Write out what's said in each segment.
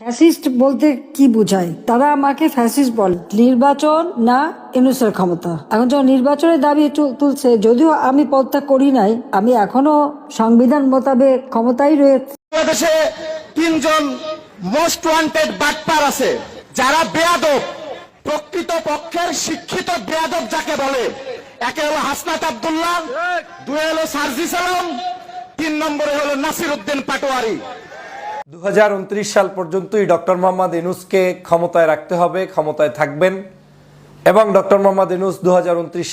Fascist বলতে কি বোঝায়? তারা আমাকে ফ্যাসিস্ট বলে। নির্বাচন না ইনুসের ক্ষমতা। এখন যখন নির্বাচনের দাবি তুলছে, যদিও আমি পদত্যাগ করি নাই, আমি এখনও সংবিধান মোতাবেক ক্ষমতায় রয়েছে। তিনজন মোস্ট ওয়ান্টেড বাটপার আছে, যারা বেয়াদব। প্রকৃত পক্ষের শিক্ষিত বেয়াদব যাকে বলে, একে হলো হাসনাত আব্দুল্লাহ দুই হলো সার্জিস আলম তিন নম্বরে হলো নাসির উদ্দিন পাটোয়ারি। দু হাজার উনত্রিশ সাল পর্যন্তই ডক্টর মোহাম্মদ ইনুসকে ক্ষমতায় রাখতে হবে, ক্ষমতায় থাকবেন। এবং ডক্টর মোহাম্মদ ইনুস দু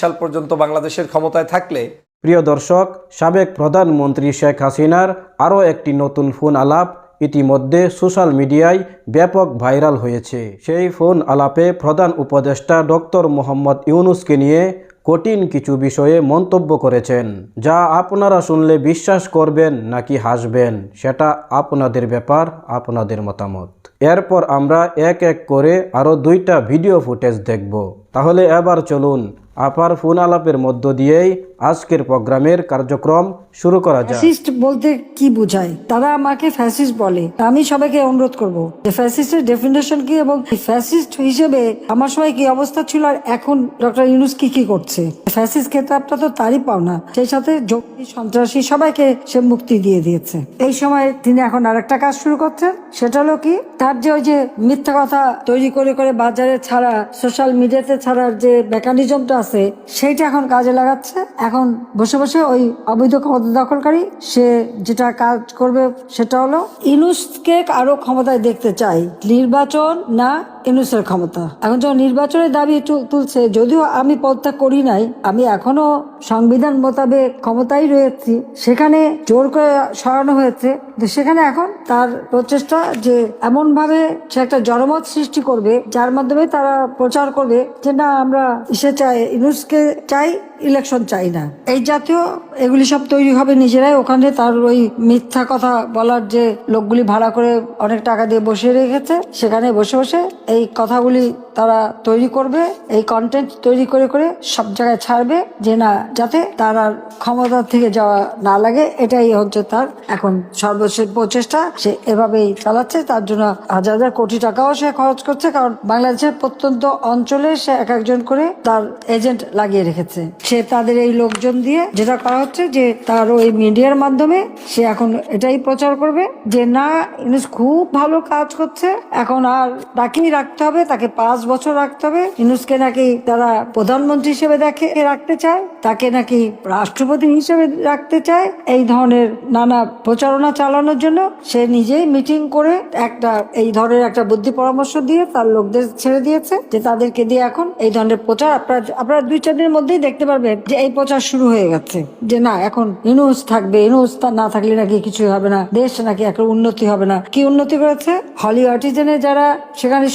সাল পর্যন্ত বাংলাদেশের ক্ষমতায় থাকলে, প্রিয় দর্শক, সাবেক প্রধানমন্ত্রী শেখ হাসিনার আরও একটি নতুন ফোন আলাপ ইতিমধ্যে সোশ্যাল মিডিয়ায় ব্যাপক ভাইরাল হয়েছে। সেই ফোন আলাপে প্রধান উপদেষ্টা ডক্টর মোহাম্মদ ইউনুসকে নিয়ে কঠিন কিছু বিষয়ে মন্তব্য করেছেন। যা আপনারা শুনলে বিশ্বাস করবেন নাকি হাসবেন, সেটা আপনাদের ব্যাপার, আপনাদের মতামত। এরপর আমরা এক এক করে আরও দুইটা ভিডিও ফুটেজ দেখব। তাহলে এবার চলুন, আপার ফোন আলাপের মধ্য দিয়েই আজকের প্রোগ্রামের কার্যক্রম শুরু করা যাক। ফ্যাসিস্ট বলতে কি বোঝায়? তারা আমাকে ফ্যাসিস্ট বলে। আমি সবাইকে অনুরোধ করব যে ফ্যাসিস্টের ডেফিনেশন কি এবং ফ্যাসিস্ট হিসেবে আমার সময় কি অবস্থা ছিল আর এখন ডক্টর ইউনুস কি কি করছে? ফ্যাসিস্ট খেতাবটা তো তারই পাওনা। সেই সাথে জঙ্গি, সন্ত্রাসী সবাইকে সে মুক্তি দিয়ে দিয়েছে। এই সময় তিনি এখন আরেকটা কাজ শুরু করছেন। সেটা হলো কি? তার যে ওই যে মিথ্যা কথা তৈরি করে করে বাজারে ছাড়া সোশ্যাল মিডিয়াতে ছাড়ার যে মেকানিজমটা আছে, সেইটা এখন কাজে লাগাচ্ছে। এখন বসে বসে ওই অবৈধ ক্ষমতা দখলকারী, সে যেটা কাজ করবে সেটা হলো ইনুসকে আরও ক্ষমতায় দেখতে চাই, নির্বাচন না ইনুসের ক্ষমতা। এখন যখন নির্বাচনের দাবি তুলছে, যদিও আমি পদত্যাগ করি নাই, আমি এখনও সংবিধান মোতাবেক ক্ষমতায় রয়েছি, সেখানে জোর করে সরানো হয়েছে সেখানে এখন তার প্রচেষ্টা যে এমন ভাবে সে একটা জনমত সৃষ্টি করবে, যার মাধ্যমে তারা প্রচার করবে যে না, আমরা ইসে চাই, ইনুসকে চাই ইলেকশন চাই না। এই জাতীয় এগুলি সব তৈরি হবে নিজেরাই, ওখানে তার ওই মিথ্যা কথা বলার যে লোকগুলি ভাড়া করে অনেক টাকা দিয়ে বসে রেখেছে, সেখানে বসে বসে এই কথাগুলি তারা তৈরি করবে, এই কন্টেন্ট তৈরি করে করে সব জায়গায় ছাড়বে, যে না, যাতে তার আর ক্ষমতা থেকে যাওয়া না লাগে, এটাই হচ্ছে তার এখন সর্বশেষ প্রচেষ্টা। সে এভাবেই চালাচ্ছে, তার জন্য হাজার হাজার কোটি টাকাও সে খরচ করছে, কারণ বাংলাদেশের প্রত্যন্ত অঞ্চলে সে এক একজন করে তার এজেন্ট লাগিয়ে রেখেছে। সে তাদের এই লোকজন দিয়ে যেটা করা হচ্ছে যে তার ওই মিডিয়ার মাধ্যমে সে এখন এটাই প্রচার করবে যে না ইনুস খুব ভালো কাজ করছে, এখন আর তাকেই রাখতে হবে, তাকে পাঁচ বছর রাখতে হবে। ইনুসকে নাকি তারা প্রধানমন্ত্রী হিসেবে দেখে রাখতে চায়, তাকে নাকি রাষ্ট্রপতি হিসেবে রাখতে চায়। এই ধরনের নানা প্রচারণা চালানোর জন্য সে নিজেই মিটিং করে একটা, এই ধরনের একটা বুদ্ধি পরামর্শ দিয়ে তার লোকদের ছেড়ে দিয়েছে, যে তাদেরকে দিয়ে এখন এই ধরনের প্রচার, আপনারা আপনারা দুই চার দিনের মধ্যেই দেখতে পারবেন যে এই প্রচার শুরু হয়ে গেছে। যে না, এখন ইনুস থাকবে, ইনুস না থাকলে নাকি কিছু হবে না। দেশ নাকি একটা উন্নতি হবে না। কি উন্নতি করেছে হলি আর্টিজেনে যারা সেখানে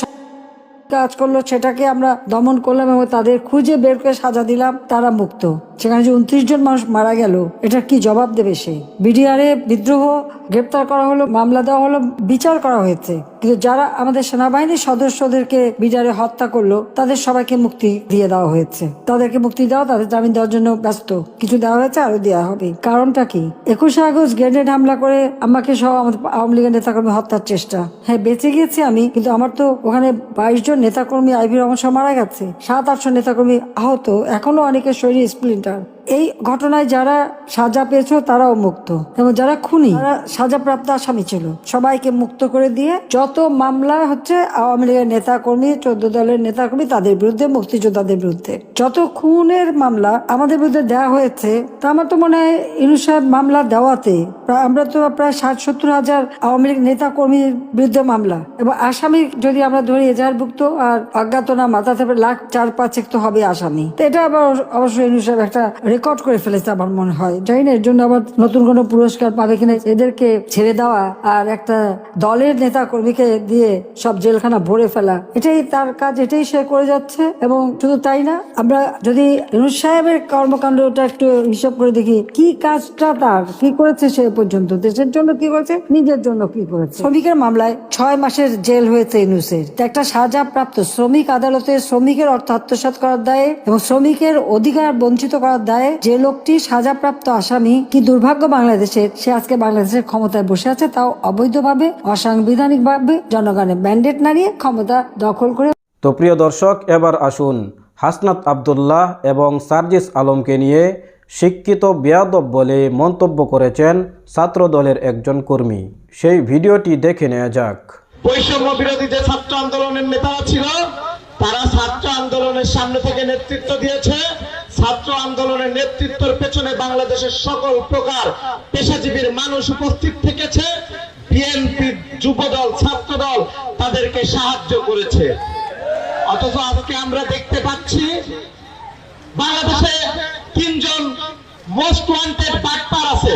কাজ করল, সেটাকে আমরা দমন করলাম এবং তাদের খুঁজে বের করে সাজা দিলাম, তারা মুক্ত। সেখানে যে উনত্রিশ জন মানুষ মারা গেল, এটা কি জবাব দেবে সে? বিডিআরে বিদ্রোহ গ্রেপ্তার করা হলো, মামলা দেওয়া হলো, বিচার করা হয়েছে। কিন্তু যারা আমাদের সেনাবাহিনীর সদস্যদেরকে বিডিআরে হত্যা করল, তাদের সবাইকে মুক্তি দিয়ে দেওয়া হয়েছে। তাদেরকে মুক্তি দেওয়া, তাদের জামিন দেওয়ার জন্য ব্যস্ত। কিছু দেওয়া হয়েছে আরও দেওয়া হবে। কারণটা কি? একুশে আগস্ট গ্রেনেড হামলা করে আমাকে সহ আমাদের আওয়ামী লীগের নেতাকর্মী হত্যার চেষ্টা। হ্যাঁ বেঁচে গিয়েছি আমি, কিন্তু আমার তো ওখানে বাইশ জন নেতাকর্মী আইভির অংশ মারা গেছে, সাত, আটশো নেতাকর্মী আহত এখনও অনেকের শরীরে স্প্লিন্টার। এই ঘটনায় যারা সাজা পেয়েছ তারাও মুক্ত। এবং যারা খুনি, তারা সাজাপ্রাপ্ত আসামি ছিল। সবাইকে মুক্ত করে দিয়ে যত মামলা হচ্ছে, আওয়ামী লীগের নেতা কর্মী চোদ্দ দলের নেতা কর্মী তাদের বিরুদ্ধে, মুক্তিযোদ্ধাদের বিরুদ্ধে। যত খুনের মামলা আমাদের বিরুদ্ধে দেওয়া হয়েছে, তা আমার তো মনে হয় ইনু সাহেব মামলা দেওয়াতে আমরা তো প্রায় ষাট সত্তর হাজার আওয়ামী লীগ নেতা কর্মীর বিরুদ্ধে মামলা। এবং আসামি যদি আমরা ধরি এজাহারভুক্ত আর অজ্ঞাতনা মাথা থেকে লাখ চার পাঁচেক তো হবে আসামি। তো এটা আবার অবশ্যই ইনু সাহেব একটা রেকর্ড করে ফেলেছে আমার মনে হয়। জানি না, এর জন্য আবার নতুন কোনো পুরস্কার পাবে কিনা, এদেরকে ছেড়ে দেওয়া আর একটা দলের নেতা কর্মীকে দিয়ে সব জেলখানা ভরে ফেলা, এটাই তার কাজ, এটাই সে করে যাচ্ছে এবং শুধু তাই না, আমরা যদি ইউনুস সাহেবের কর্মকাণ্ডটা একটু হিসাব করে দেখি, কি কাজটা তার, কি করেছে সে পর্যন্ত, দেশের জন্য কি করেছে, নিজের জন্য কি করেছে? শ্রমিকের মামলায় ছয় মাসের জেল হয়েছে ইউনুসের। তা একটা সাজা প্রাপ্ত শ্রমিক আদালতে শ্রমিকের অর্থ আত্মসাৎ করার দায়ে এবং শ্রমিকের অধিকার বঞ্চিত করার দায়ে যে লোকটি সাজাপ্রাপ্ত আসামি কি দুর্ভাগ্য বাংলাদেশের সে আজকে বাংলাদেশের ক্ষমতায় বসে আছে তাও অবৈধভাবে অসাংবিধানিকভাবে জনগণের ব্যান্ডেট নাড়িয়ে ক্ষমতা দখল করে তো প্রিয় দর্শক এবার আসুন হাসনাত আবদুল্লাহ এবং সার্জিস আলমকে নিয়ে শিক্ষিত বেয়াদব বলে মন্তব্য করেছেন ছাত্র দলের একজন কর্মী। সেই ভিডিওটি দেখে নেওয়া যাক। বৈষম্য বিরোধী যে ছাত্র আন্দোলনের নেতারা ছিল তারা ছাত্র আন্দোলনের সামনে থেকে নেতৃত্ব দিয়েছে। ছাত্র আন্দোলনের নেতৃত্বের পেছনে বাংলাদেশের সকল প্রকার পেশাজীবীর মানুষ উপস্থিত থেকেছে। বিএনপি যুবদল, ছাত্রদল তাদেরকে সাহায্য করেছে। অথচ আজকে আমরা দেখতে পাচ্ছি, বাংলাদেশে তিনজন মোস্ট ওয়ান্টেড বাটপার আছে।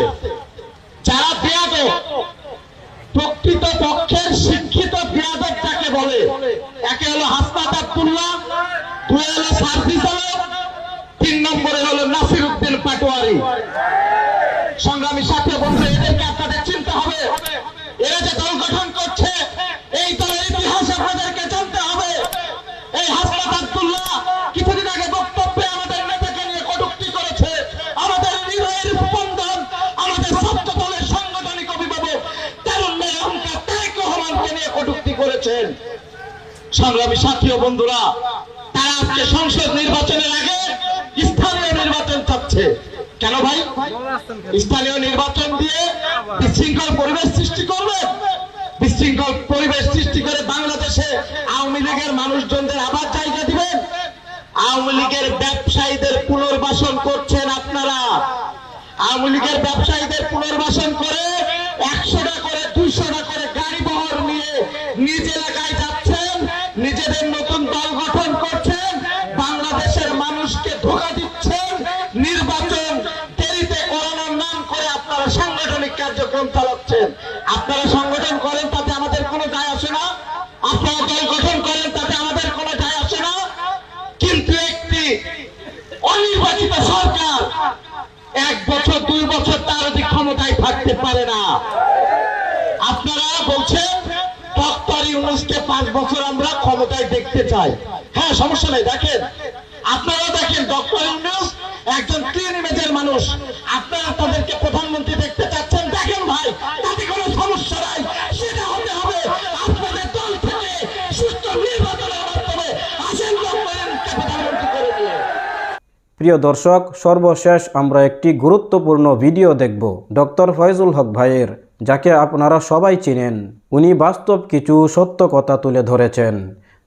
যারা বেয়াদব প্রকৃত পক্ষের শিক্ষিত বিয়াদব যাকে বলে। একে হলো হাসনাত আব্দুল্লাহ সংগ্রামী সাথী ও বন্ধুরা, তারা আজকে সংসদ নির্বাচনের আগে স্থানীয় নির্বাচন চাচ্ছে। কেন ভাই? স্থানীয় নির্বাচন দিয়ে বিশৃঙ্খল পরিবেশ সৃষ্টি করবে? বিশৃঙ্খল পরিবেশ সৃষ্টি করে বাংলাদেশে আওয়ামী লীগের মানুষজনদের আবার জায়গা দিবেন? আওয়ামী লীগের ব্যবসায়ীদের পুনর্বাসন করছেন আপনারা। আওয়ামী লীগের ব্যবসায়ীদের পুনর্বাসন করে একশোটা করে, দুইশোটা করে গাড়ি বহর নিয়ে নিজ এলাকায় যাচ্ছেন নিজেদের নতুন দল গঠন ডক্টর পাঁচ বছর আমরা ক্ষমতায় দেখতে চাই। হ্যাঁ সমস্যা নেই, দেখেন। আপনারা দেখেন, ডক্টর ইউনুস একজন ক্লিন ইমেজের মানুষ। আপনারা তাদেরকে প্রধানমন্ত্রী দেখতে চাচ্ছেন? দেখেন ভাই, তাতে কোনো সমস্যা নাই। সেটা হতে হবে আপনাদের দল থেকে সুস্থ নির্বাচনের মাধ্যমে আসেন প্রধানমন্ত্রী করে নিয়ে প্রিয় দর্শক, সর্বশেষ আমরা একটি গুরুত্বপূর্ণ ভিডিও দেখব। ডক্টর ফয়জুল হক ভাইয়ের যাকে আপনারা সবাই চিনেন, উনি বাস্তব কিছু সত্য কথা তুলে ধরেছেন।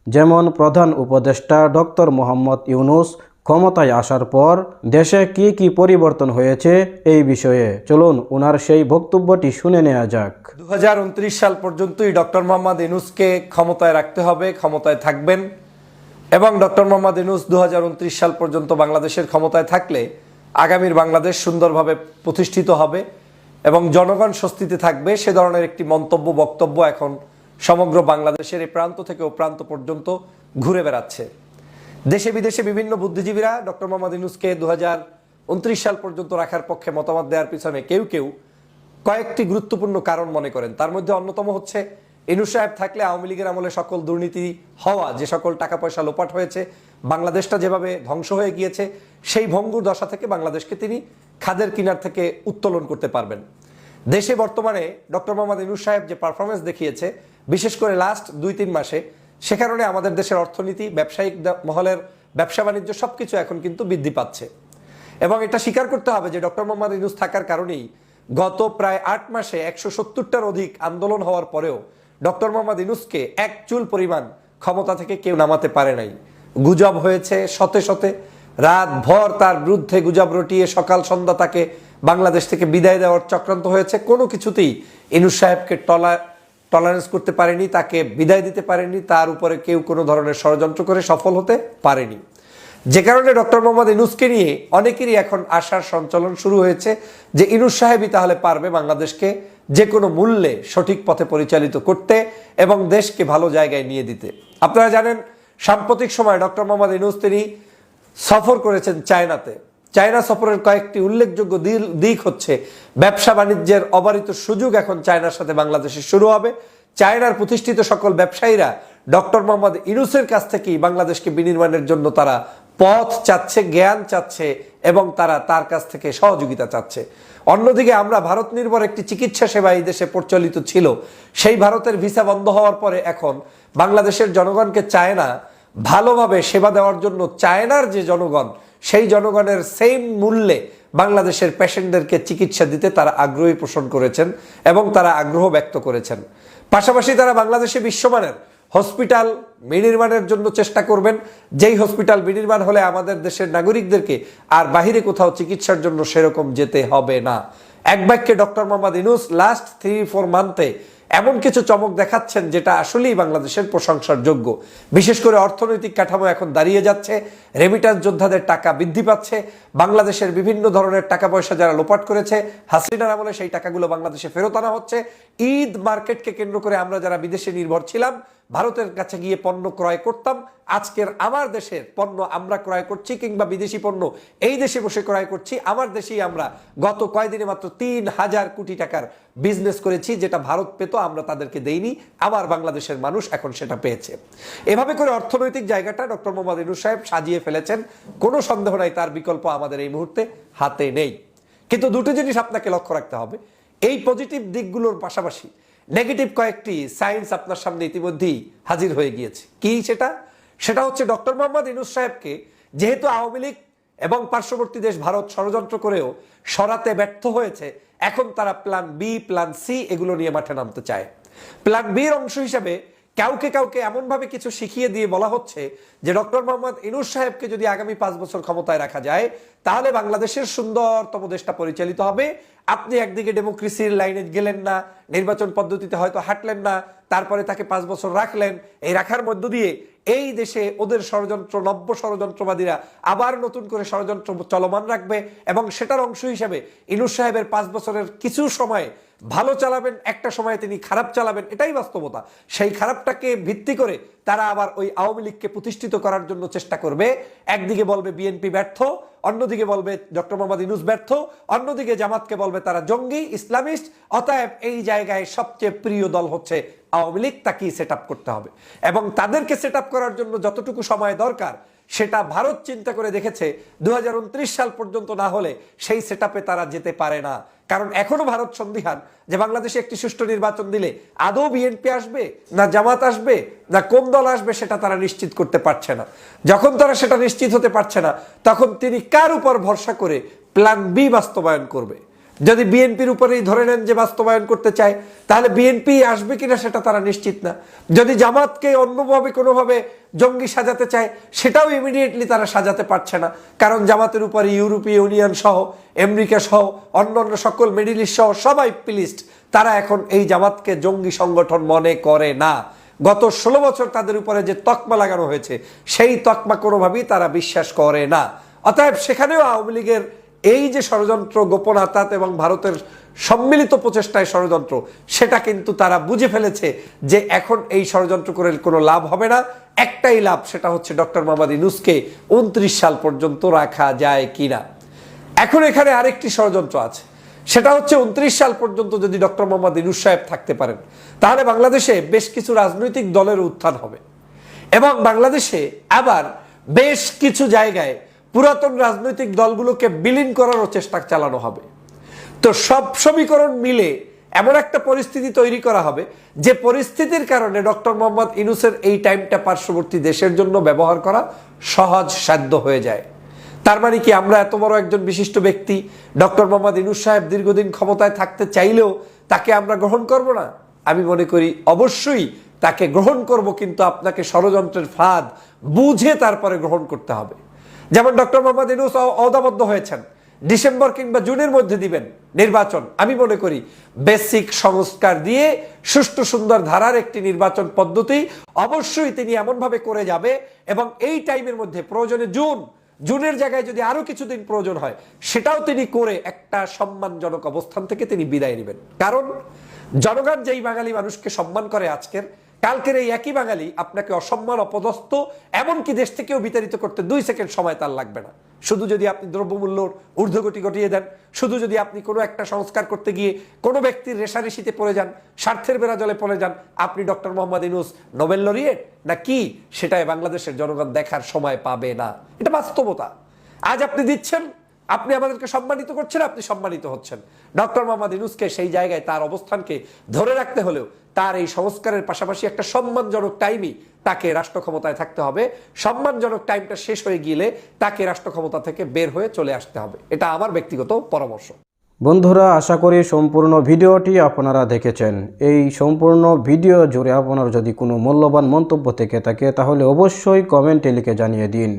যেমন প্রধান উপদেষ্টা ডক্টর মোহাম্মদ ইউনুস ক্ষমতায় আসার পর দেশে কি কি পরিবর্তন হয়েছে এই বিষয়ে। চলুন ওনার সেই বক্তব্যটি শুনে নেওয়া যাক। দু হাজার উনত্রিশ সাল পর্যন্তই ডক্টর মোহাম্মদ ইনুসকে ক্ষমতায় রাখতে হবে, ক্ষমতায় থাকবেন। এবং ডক্টর মোহাম্মদ ইনুস দু সাল পর্যন্ত বাংলাদেশের ক্ষমতায় থাকলে আগামীর বাংলাদেশ সুন্দরভাবে প্রতিষ্ঠিত হবে। এবং জনগণ স্বস্তিতে থাকবে, সে ধরনের একটি মন্তব্য, বক্তব্য এখন সমগ্র বাংলাদেশের এই প্রান্ত থেকে ও প্রান্ত পর্যন্ত ঘুরে বেড়াচ্ছে। দেশে বিদেশে বিভিন্ন বুদ্ধিজীবীরা ডক্টর মোহাম্মদ ইনুসকে দু উনত্রিশ সাল পর্যন্ত রাখার পক্ষে মতামত দেওয়ার পিছনে কেউ কেউ কয়েকটি গুরুত্বপূর্ণ কারণ মনে করেন। তার মধ্যে অন্যতম হচ্ছে ইনু সাহেব থাকলে আওয়ামী লীগের আমলে সকল দুর্নীতি হওয়া, যে সকল টাকা পয়সা লোপাট হয়েছে, বাংলাদেশটা যেভাবে ধ্বংস হয়ে গিয়েছে, সেই ভঙ্গুর দশা থেকে বাংলাদেশকে তিনি খাদের কিনার থেকে উত্তোলন করতে পারবেন। দেশে বর্তমানে ডক্টর মোহাম্মদ ইনুস সাহেব যে পারফরমেন্স দেখিয়েছে, বিশেষ করে লাস্ট দুই তিন মাসে, সে কারণে আমাদের দেশের অর্থনীতি, ব্যবসায়িক মহলের ব্যবসা বাণিজ্য সবকিছু এখন কিন্তু বৃদ্ধি পাচ্ছে। এবং এটা স্বীকার করতে হবে যে ডক্টর মোহাম্মদ ইউনুস থাকার কারণেই গত প্রায় আট মাসে একশো সত্তরটার অধিক আন্দোলন হওয়ার পরেও ডক্টর মোহাম্মদ ইউনুসকে এক চুল পরিমাণ ক্ষমতা থেকে কেউ নামাতে পারে নাই। গুজব হয়েছে শতে শতে রাত ভর তার বিরুদ্ধে গুজব রটিয়ে সকাল সন্ধ্যা তাকে বাংলাদেশ থেকে বিদায় দেওয়ার চক্রান্ত হয়েছে। কোনো কিছুতেই ইনুস সাহেবকে টলা টলারেন্স করতে পারেনি, তাকে বিদায় দিতে পারেনি, তার উপরে কেউ কোনো ধরনের ষড়যন্ত্র করে সফল হতে পারেনি। যে কারণে ডক্টর মোহাম্মদ ইনুসকে নিয়ে অনেকেরই এখন আশার সঞ্চালন শুরু হয়েছে যে ইনুস সাহেবই তাহলে পারবে বাংলাদেশকে যে কোনো মূল্যে সঠিক পথে পরিচালিত করতে এবং দেশকে ভালো জায়গায় নিয়ে দিতে। আপনারা জানেন, সাম্প্রতিক সময় ডক্টর মোহাম্মদ ইনুস তিনি সফর করেছেন চায়নাতে। চায়না সফরের কয়েকটি উল্লেখযোগ্য দিক হচ্ছে, ব্যবসা বাণিজ্যের অবারিত সুযোগ এখন চায়নার সাথে বাংলাদেশে শুরু হবে। চায়নার প্রতিষ্ঠিত সকল ব্যবসায়ীরা ডক্টর মোহাম্মদ ইনুসের কাছ থেকেই বাংলাদেশকে বিনির্মাণের জন্য তারা পথ চাচ্ছে, জ্ঞান চাচ্ছে এবং তারা তার কাছ থেকে সহযোগিতা চাচ্ছে। অন্যদিকে আমরা ভারত নির্ভর একটি চিকিৎসা সেবা এই দেশে প্রচলিত ছিল। সেই ভারতের ভিসা বন্ধ হওয়ার পরে এখন বাংলাদেশের জনগণকে চায় না ভালোভাবে সেবা দেওয়ার জন্য চায়নার যে জনগণ সেই জনগণের সেম মূল্যে বাংলাদেশের পেশেন্টদেরকে চিকিৎসা দিতে তারা আগ্রহী পোষণ করেছেন এবং তারা আগ্রহ ব্যক্ত করেছেন। পাশাপাশি তারা বাংলাদেশে বিশ্বমানের হসপিটাল বিনির্মাণের জন্য চেষ্টা করবেন। যেই হসপিটাল বিনির্মাণ হলে আমাদের দেশের নাগরিকদেরকে আর বাহিরে কোথাও চিকিৎসার জন্য সেরকম যেতে হবে না। এক বাক্যে doctor Mohammad Yunus last three four মান্থে এমন কিছু চমক দেখাচ্ছেন যেটা আসলেই বাংলাদেশের প্রশংসার যোগ্য। বিশেষ করে অর্থনৈতিক কাঠামো এখন দাঁড়িয়ে যাচ্ছে রেমিটান্স যোদ্ধাদের টাকা বৃদ্ধি পাচ্ছে, বাংলাদেশের বিভিন্ন ধরনের টাকা পয়সা যারা লোপাট করেছে, হাসিনার আমলে সেই টাকাগুলো বাংলাদেশে ফেরত আনা হচ্ছে। ঈদ মার্কেটকে কেন্দ্র করে আমরা যারা বিদেশে নির্ভর ছিলাম ভারতের কাছে গিয়ে পণ্য ক্রয় করতাম। আজকের আমার দেশের পণ্য আমরা ক্রয় করছি কিংবা বিদেশি পণ্য এই দেশে বসে ক্রয় করছি। আমার দেশেই আমরা গত কয়দিনে মাত্র তিন হাজার কোটি টাকার বিজনেস করেছি, যেটা ভারত পেত, আমরা তাদেরকে দেইনি। আমার বাংলাদেশের মানুষ এখন সেটা পেয়েছে। এভাবে করে অর্থনৈতিক জায়গাটা ডক্টর মোহাম্মদ ইনুস সাহেব সাজিয়ে ফেলেছেন। কোনো সন্দেহ নাই, তার বিকল্প আমাদের এই মুহূর্তে হাতে নেই। কিন্তু দুটো জিনিস আপনাকে লক্ষ্য রাখতে হবে। এই পজিটিভ দিকগুলোর পাশাপাশি নেগেটিভ কয়েকটি সায়েন্স আপনার সামনে ইতিমধ্যেই হাজির হয়ে গিয়েছে। কি সেটা? সেটা হচ্ছে ডক্টর মোহাম্মদ ইনুস সাহেবকে যেহেতু আওয়ামী লীগ এবং পার্শ্ববর্তী দেশ ভারত ষড়যন্ত্র করেও সরাতে ব্যর্থ হয়েছে, এখন তারা প্ল্যান বি প্ল্যান সি এগুলো নিয়ে মাঠে নামতে চায়। প্ল্যান বির অংশ হিসাবে কাউকে কাউকে এমনভাবে কিছু শিখিয়ে দিয়ে বলা হচ্ছে যে ডক্টর মোহাম্মদ ইনুস সাহেবকে যদি আগামী পাঁচ বছর ক্ষমতায় রাখা যায়, তাহলে বাংলাদেশের সুন্দরতম দেশটা পরিচালিত হবে। আপনি একদিকে ডেমোক্রেসির লাইনে গেলেন না, নির্বাচন পদ্ধতিতে হয়তো হাঁটলেন না, তারপরে তাকে পাঁচ বছর রাখলেন। এই রাখার মধ্য দিয়ে এই দেশে ওদের ষড়যন্ত্র, নব্য ষড়যন্ত্রবাদীরা আবার নতুন করে ষড়যন্ত্র চলমান রাখবে এবং সেটার অংশ হিসেবে ইনুস সাহেবের পাঁচ বছরের কিছু সময় ভালো চালাবেন, একটা সময় তিনি খারাপ চালাবেন, এটাই বাস্তবতা। সেই খারাপটাকে ভিত্তি করে তারা আবার ওই আওয়ামী লীগকে প্রতিষ্ঠিত করার জন্য চেষ্টা করবে। একদিকে বলবে বিএনপি ব্যর্থ, অন্যদিকে বলবে ডক্টর মোহাম্মদ ইনুস ব্যর্থ, অন্যদিকে জামাতকে বলবে তারা জঙ্গি, ইসলামিস্ট, অতএব এই জায়গায় সবচেয়ে প্রিয় দল হচ্ছে আওয়ামী লীগ, তাকেই সেট করতে হবে। এবং তাদেরকে সেট করার জন্য যতটুকু সময় দরকার সেটা ভারত চিন্তা করে দেখেছে দু হাজার উনত্রিশ সাল পর্যন্ত না হলে সেই সেট তারা যেতে পারে না। কারণ এখনও ভারত সন্দিহান যে বাংলাদেশে একটি সুষ্ঠু নির্বাচন দিলে আদৌ বিএনপি আসবে, না জামাত আসবে, না কোন দল আসবে সেটা তারা নিশ্চিত করতে পারছে না। যখন তারা সেটা নিশ্চিত হতে পারছে না, তখন তিনি কার উপর ভরসা করে প্ল্যান বি বাস্তবায়ন করবে? যদি বিএনপির উপরেই ধরে নেন যে বাস্তবায়ন করতে চায়, তাহলে বিএনপি আসবে কিনা সেটা তারা নিশ্চিত না। যদি জামাতকে অন্যভাবে, কোনোভাবে জঙ্গি সাজাতে চায়, সেটাও ইমিডিয়েটলি তারা সাজাতে পারছে না। কারণ জামাতের উপরে ইউরোপীয় ইউনিয়ন সহ, আমেরিকা সহ, অন্যান্য সকল মিডিল ইস্ট সহ সবাই প্লিস্ট তারা এখন এই জামাতকে জঙ্গি সংগঠন মনে করে না। গত ষোলো বছর তাদের উপরে যে তকমা লাগানো হয়েছে, সেই তকমা কোনোভাবেই তারা বিশ্বাস করে না। অতএব সেখানেও আওয়ামী লীগের এই যে ষড়যন্ত্র গোপন আতাত এবং ভারতের সম্মিলিত প্রচেষ্টায় ষড়যন্ত্র, সেটা কিন্তু তারা বুঝে ফেলেছে যে এখন এই ষড়যন্ত্র করে কোনো লাভ হবে না। একটাই লাভ, সেটা হচ্ছে ডক্টর মোহাম্মদ ইনুসকে উনত্রিশ সাল পর্যন্ত রাখা যায় কিনা। এখন এখানে আরেকটি ষড়যন্ত্র আছে। সেটা হচ্ছে উনত্রিশ সাল পর্যন্ত যদি ডক্টর মোহাম্মদ ইনুস সাহেব থাকতে পারেন, তাহলে বাংলাদেশে বেশ কিছু রাজনৈতিক দলের উত্থান হবে। এবং বাংলাদেশে আবার বেশ কিছু জায়গায় পুরাতন রাজনৈতিক দলগুলোকে বিলীন করারও চেষ্টা চালানো হবে। তো সব সমীকরণ মিলে এমন একটা পরিস্থিতি তৈরি করা হবে, যে পরিস্থিতির কারণে ডক্টর মোহাম্মদ ইনুসের এই টাইমটা পার্শ্ববর্তী দেশের জন্য ব্যবহার করা সহজ সাধ্য হয়ে যায়। তার মানে কি আমরা এত বড় একজন বিশিষ্ট ব্যক্তি, ডক্টর মোহাম্মদ ইনুস সাহেব দীর্ঘদিন ক্ষমতায় থাকতে চাইলেও তাকে আমরা গ্রহণ করব না? আমি মনে করি অবশ্যই তাকে গ্রহণ করব, কিন্তু আপনাকে ষড়যন্ত্রের ফাঁদ বুঝে তারপরে গ্রহণ করতে হবে। যেমন ডক্টর মোহাম্মদ ইনুস অদাবদ্ধ হয়েছেন। ডিসেম্বর কিংবা জুনের মধ্যে দিবেন নির্বাচন। আমি মনে করি বেসিক সংস্কার দিয়ে সুষ্ঠু সুন্দর ধারার একটি নির্বাচন পদ্ধতি অবশ্যই তিনি এমনভাবে করে যাবে এবং এই টাইমের মধ্যে প্রয়োজনে জুন, জুনের জায়গায় যদি আরও কিছুদিন প্রয়োজন হয়, সেটাও তিনি করে একটা সম্মানজনক অবস্থান থেকে তিনি বিদায় নেবেন। কারণ জনগণ যেই বাঙালি মানুষকে সম্মান করে আজকের কালকের এই একই বাঙালি আপনাকে অসম্মান, অপদস্থ, এমনকি দেশ থেকেও বিতাড়িত করতে দুই সেকেন্ড সময় তার লাগবে না। শুধু যদি আপনি দ্রব্যমূল্য ঊর্ধ্বগতি ঘটিয়ে দেন, শুধু যদি আপনি কোনো একটা সংস্কার করতে গিয়ে কোনো ব্যক্তির রেশারেশিতে পড়ে যান, স্বার্থের বেড়া জলে পড়ে যান, আপনি doctor Mohammad Yunus Nobel laureate? না কি? সেটাই বাংলাদেশের জনগণ দেখার সময় পাবে না। এটা বাস্তবতা। আজ আপনি দিচ্ছেন আপনি আমাদেরকে সম্মানিত করছেন, আপনি সম্মানিত হচ্ছেন। ডক্টর মোহাম্মদ ইউনুসকে সেই জায়গায় তার অবস্থানকে ধরে রাখতে হলেও তার এই সংস্কারের পাশাপাশি একটা সম্মানজনক টাইমই তাকে রাষ্ট্র ক্ষমতায় থাকতে হবে। সম্মানজনক টাইমটা শেষ হয়ে গেলে তাকে রাষ্ট্র ক্ষমতা থেকে বের হয়ে চলে আসতে হবে। এটা আমার ব্যক্তিগত পরামর্শ। বন্ধুরা, আশা করি সম্পূর্ণ ভিডিওটি আপনারা দেখেছেন। এই সম্পূর্ণ ভিডিও জুড়ে আপনার যদি কোনো মূল্যবান মন্তব্য থেকে থাকে, তাহলে অবশ্যই কমেন্টে লিখে জানিয়ে দিন।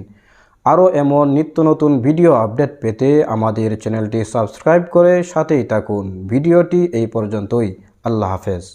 আরও এমন নিত্য নতুন ভিডিও আপডেট পেতে আমাদের চ্যানেলটি সাবস্ক্রাইব করে সাথেই থাকুন। ভিডিওটি এই পর্যন্তই। আল্লাহ হাফেজ।